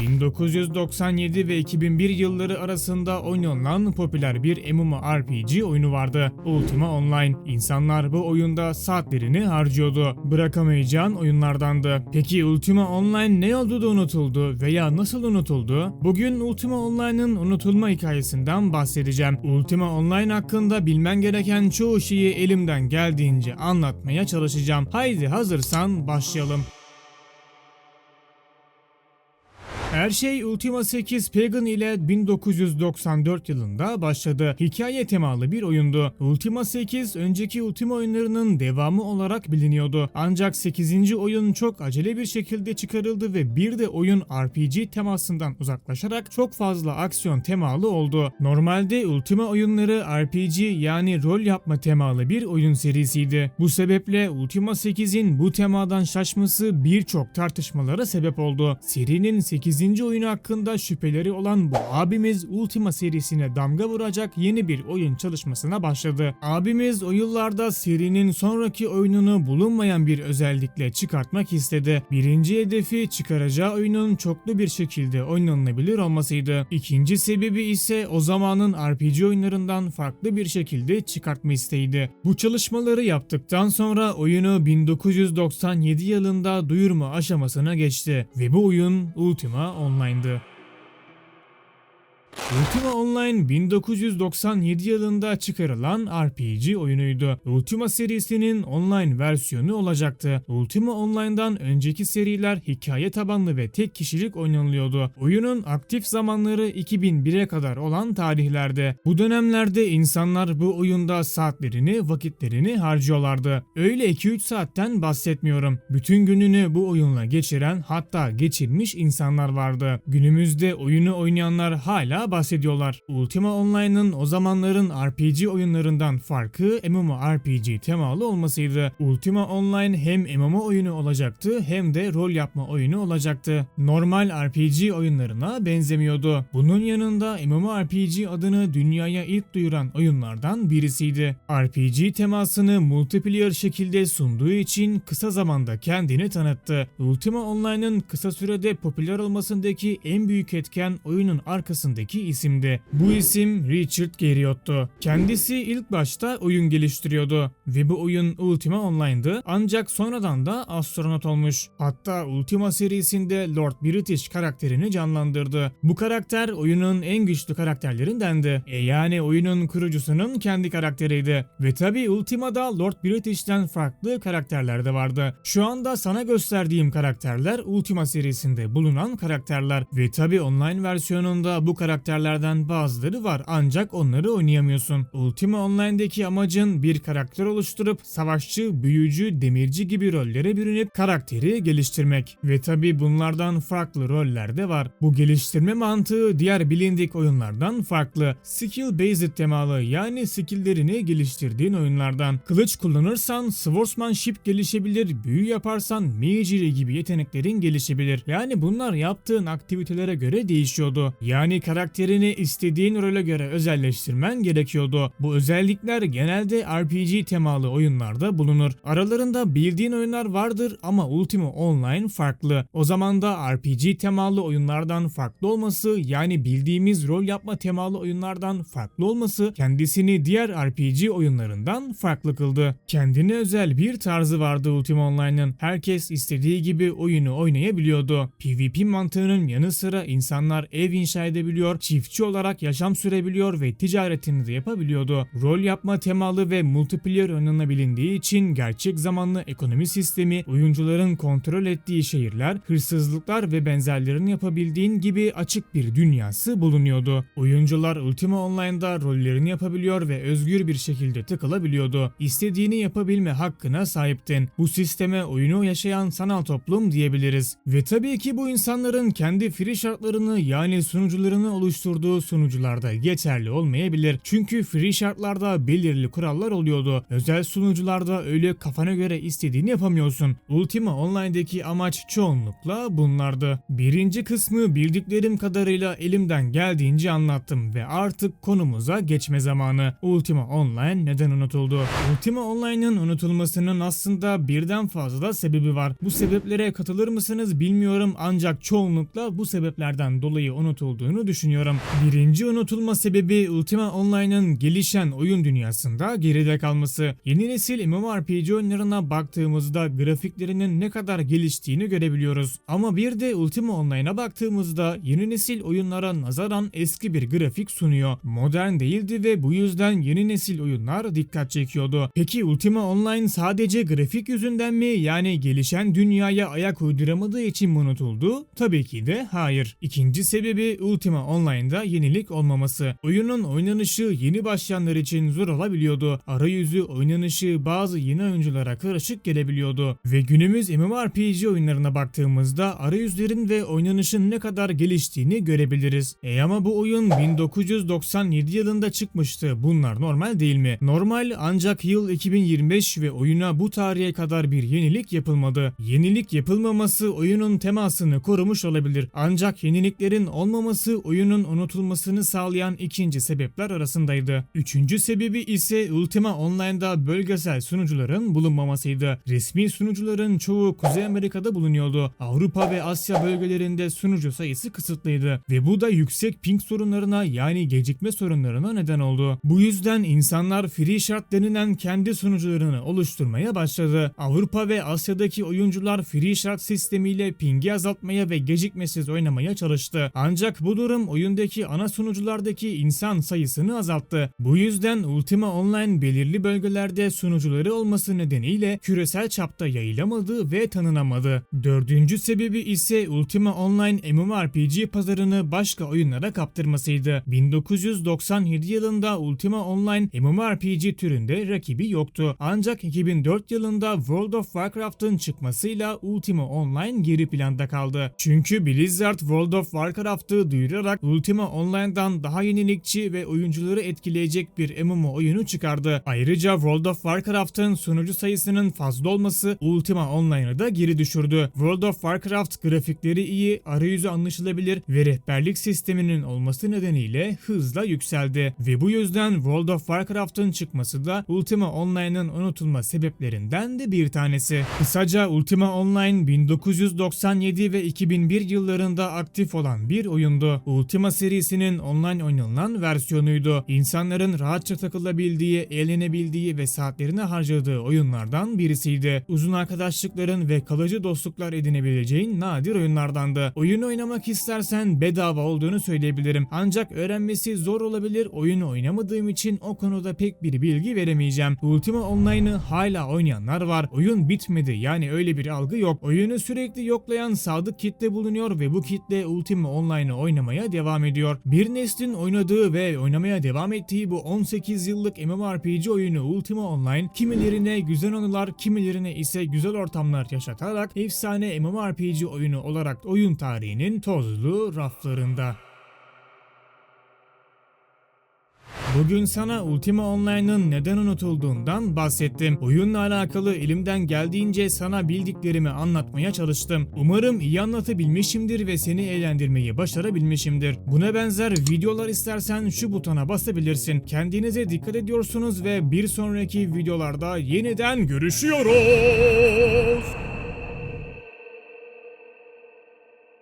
1997 ve 2001 yılları arasında oynanan popüler bir MMORPG oyunu vardı. Ultima Online. İnsanlar bu oyunda saatlerini harcıyordu. Bırakamayacağın oyunlardandı. Peki Ultima Online ne oldu da unutuldu veya nasıl unutuldu? Bugün Ultima Online'ın unutulma hikayesinden bahsedeceğim. Ultima Online hakkında bilmen gereken çoğu şeyi elimden geldiğince anlatmaya çalışacağım. Haydi hazırsan başlayalım. Her şey Ultima 8 Pagan ile 1994 yılında başladı. Hikaye temalı bir oyundu. Ultima 8 önceki Ultima oyunlarının devamı olarak biliniyordu. Ancak 8. oyun çok acele bir şekilde çıkarıldı ve bir de oyun RPG temasından uzaklaşarak çok fazla aksiyon temalı oldu. Normalde Ultima oyunları RPG yani rol yapma temalı bir oyun serisiydi. Bu sebeple Ultima 8'in bu temadan şaşması birçok tartışmalara sebep oldu. Serinin 8. oyunu hakkında şüpheleri olan bu abimiz Ultima serisine damga vuracak yeni bir oyun çalışmasına başladı. Abimiz o yıllarda serinin sonraki oyununu bulunmayan bir özellikle çıkartmak istedi. Birinci hedefi çıkaracağı oyunun çoklu bir şekilde oynanılabilir olmasıydı. İkinci sebebi ise o zamanın RPG oyunlarından farklı bir şekilde çıkartma isteğiydi. Bu çalışmaları yaptıktan sonra oyunu 1997 yılında duyurma aşamasına geçti ve bu oyun Ultima Online'dı. Ultima Online 1997 yılında çıkarılan RPG oyunuydu. Ultima serisinin online versiyonu olacaktı. Ultima Online'dan önceki seriler hikaye tabanlı ve tek kişilik oynanılıyordu. Oyunun aktif zamanları 2001'e kadar olan tarihlerde. Bu dönemlerde insanlar bu oyunda saatlerini, vakitlerini harcıyorlardı. Öyle 2-3 saatten bahsetmiyorum. Bütün gününü bu oyunla geçiren hatta geçirmiş insanlar vardı. Günümüzde oyunu oynayanlar hala bahsediyorlar. Ultima Online'ın o zamanların RPG oyunlarından farkı MMORPG temalı olmasıydı. Ultima Online hem MMO oyunu olacaktı hem de rol yapma oyunu olacaktı. Normal RPG oyunlarına benzemiyordu. Bunun yanında MMORPG adını dünyaya ilk duyuran oyunlardan birisiydi. RPG temasını multiplayer şekilde sunduğu için kısa zamanda kendini tanıttı. Ultima Online'ın kısa sürede popüler olmasındaki en büyük etken oyunun arkasındaki isimdi. Bu isim Richard Garriott'tu. Kendisi ilk başta oyun geliştiriyordu ve bu oyun Ultima Online'dı ancak sonradan da astronot olmuş. Hatta Ultima serisinde Lord British karakterini canlandırdı. Bu karakter oyunun en güçlü karakterlerindendi. E yani oyunun kurucusunun kendi karakteriydi. Ve tabi Ultima'da Lord British'ten farklı karakterler de vardı. Şu anda sana gösterdiğim karakterler Ultima serisinde bulunan karakterler ve tabi online versiyonunda bu karakterlerden bazıları var ancak onları oynayamıyorsun. Ultima Online'deki amacın bir karakter oluşturup savaşçı, büyücü, demirci gibi rollere bürünüp karakteri geliştirmek. Ve tabi bunlardan farklı roller de var. Bu geliştirme mantığı diğer bilindik oyunlardan farklı. Skill based temalı yani skilllerini geliştirdiğin oyunlardan. Kılıç kullanırsan swordsmanship gelişebilir, büyü yaparsan magery gibi yeteneklerin gelişebilir. Yani bunlar yaptığın aktivitelere göre değişiyordu. Yani karakterini istediğin role göre özelleştirmen gerekiyordu. Bu özellikler genelde RPG temalı oyunlarda bulunur. Aralarında bildiğin oyunlar vardır ama Ultima Online farklı. O zaman da RPG temalı oyunlardan farklı olması yani bildiğimiz rol yapma temalı oyunlardan farklı olması kendisini diğer RPG oyunlarından farklı kıldı. Kendine özel bir tarzı vardı Ultima Online'ın. Herkes istediği gibi oyunu oynayabiliyordu. PvP mantığının yanı sıra insanlar ev inşa edebiliyor, çiftçi olarak yaşam sürebiliyor ve ticaretini de yapabiliyordu. Rol yapma temalı ve multiplayer oynanabildiği için gerçek zamanlı ekonomi sistemi, oyuncuların kontrol ettiği şehirler, hırsızlıklar ve benzerlerini yapabildiğin gibi açık bir dünyası bulunuyordu. Oyuncular Ultima Online'da rollerini yapabiliyor ve özgür bir şekilde tıkılabiliyordu. İstediğini yapabilme hakkına sahiptin. Bu sisteme oyunu yaşayan sanal toplum diyebiliriz. Ve tabii ki bu insanların kendi free şartlarını yani sunucularını oluşturduğu oluşturduğu sunucularda geçerli olmayabilir. Çünkü free şartlarda belirli kurallar oluyordu. Özel sunucularda öyle kafana göre istediğini yapamıyorsun. Ultima Online'daki amaç çoğunlukla bunlardı. Birinci kısmı bildiklerim kadarıyla elimden geldiğince anlattım ve artık konumuza geçme zamanı. Ultima Online neden unutuldu? Ultima Online'ın unutulmasının aslında birden fazla da sebebi var. Bu sebeplere katılır mısınız bilmiyorum ancak çoğunlukla bu sebeplerden dolayı unutulduğunu düşünüyorum. Birinci unutulma sebebi Ultima Online'ın gelişen oyun dünyasında geride kalması. Yeni nesil MMORPG oyunlarına baktığımızda grafiklerinin ne kadar geliştiğini görebiliyoruz. Ama bir de Ultima Online'a baktığımızda yeni nesil oyunlara nazaran eski bir grafik sunuyor. Modern değildi ve bu yüzden yeni nesil oyunlar dikkat çekiyordu. Peki Ultima Online sadece grafik yüzünden mi yani gelişen dünyaya ayak uyduramadığı için mi unutuldu? Tabii ki de hayır. İkinci sebebi Ultima Online'da yenilik olmaması. Oyunun oynanışı yeni başlayanlar için zor olabiliyordu. Arayüzü, oynanışı bazı yeni oyunculara karışık gelebiliyordu. Ve günümüz MMORPG oyunlarına baktığımızda arayüzlerin ve oynanışın ne kadar geliştiğini görebiliriz. E ama bu oyun 1997 yılında çıkmıştı. Bunlar normal değil mi? Normal ancak yıl 2025 ve oyuna bu tarihe kadar bir yenilik yapılmadı. Yenilik yapılmaması oyunun temasını korumuş olabilir. Ancak yeniliklerin olmaması oyunun unutulmasını sağlayan ikinci sebepler arasındaydı. Üçüncü sebebi ise Ultima Online'da bölgesel sunucuların bulunmamasıydı. Resmi sunucuların çoğu Kuzey Amerika'da bulunuyordu. Avrupa ve Asya bölgelerinde sunucu sayısı kısıtlıydı ve bu da yüksek ping sorunlarına yani gecikme sorunlarına neden oldu. Bu yüzden insanlar free shard denilen kendi sunucularını oluşturmaya başladı. Avrupa ve Asya'daki oyuncular free shard sistemiyle pingi azaltmaya ve gecikmesiz oynamaya çalıştı. Ancak bu durum oyundaki ana sunuculardaki insan sayısını azalttı. Bu yüzden Ultima Online belirli bölgelerde sunucuları olması nedeniyle küresel çapta yayılamadı ve tanınamadı. Dördüncü sebebi ise Ultima Online MMORPG pazarını başka oyunlara kaptırmasıydı. 1997 yılında Ultima Online MMORPG türünde rakibi yoktu. Ancak 2004 yılında World of Warcraft'ın çıkmasıyla Ultima Online geri planda kaldı. Çünkü Blizzard World of Warcraft'ı duyurarak Ultima Online'dan daha yenilikçi ve oyuncuları etkileyecek bir MMO oyunu çıkardı. Ayrıca World of Warcraft'ın sunucu sayısının fazla olması Ultima Online'ı da geri düşürdü. World of Warcraft grafikleri iyi, arayüzü anlaşılabilir ve rehberlik sisteminin olması nedeniyle hızla yükseldi. Ve bu yüzden World of Warcraft'ın çıkması da Ultima Online'ın unutulma sebeplerinden de bir tanesi. Kısaca Ultima Online 1997 ve 2001 yıllarında aktif olan bir oyundu. Ultima serisinin online oynanılan versiyonuydu. İnsanların rahatça takılabildiği, eğlenebildiği ve saatlerini harcadığı oyunlardan birisiydi. Uzun arkadaşlıkların ve kalıcı dostluklar edinebileceğin nadir oyunlardandı. Oyunu oynamak istersen bedava olduğunu söyleyebilirim. Ancak öğrenmesi zor olabilir. Oyunu oynamadığım için o konuda pek bir bilgi veremeyeceğim. Ultima Online'ı hala oynayanlar var. Oyun bitmedi yani öyle bir algı yok. Oyunu sürekli yoklayan sadık kitle bulunuyor ve bu kitle Ultima Online'ı oynamaya devam ediyor. Bir neslin oynadığı ve oynamaya devam ettiği bu 18 yıllık MMORPG oyunu Ultima Online kimilerine güzel anılar, kimilerine ise güzel ortamlar yaşatarak efsane MMORPG oyunu olarak oyun tarihinin tozlu raflarında. Bugün sana Ultima Online'ın neden unutulduğundan bahsettim. Oyunla alakalı elimden geldiğince sana bildiklerimi anlatmaya çalıştım. Umarım iyi anlatabilmişimdir ve seni eğlendirmeyi başarabilmişimdir. Buna benzer videolar istersen şu butona basabilirsin. Kendinize dikkat ediyorsunuz ve bir sonraki videolarda yeniden görüşüyoruz.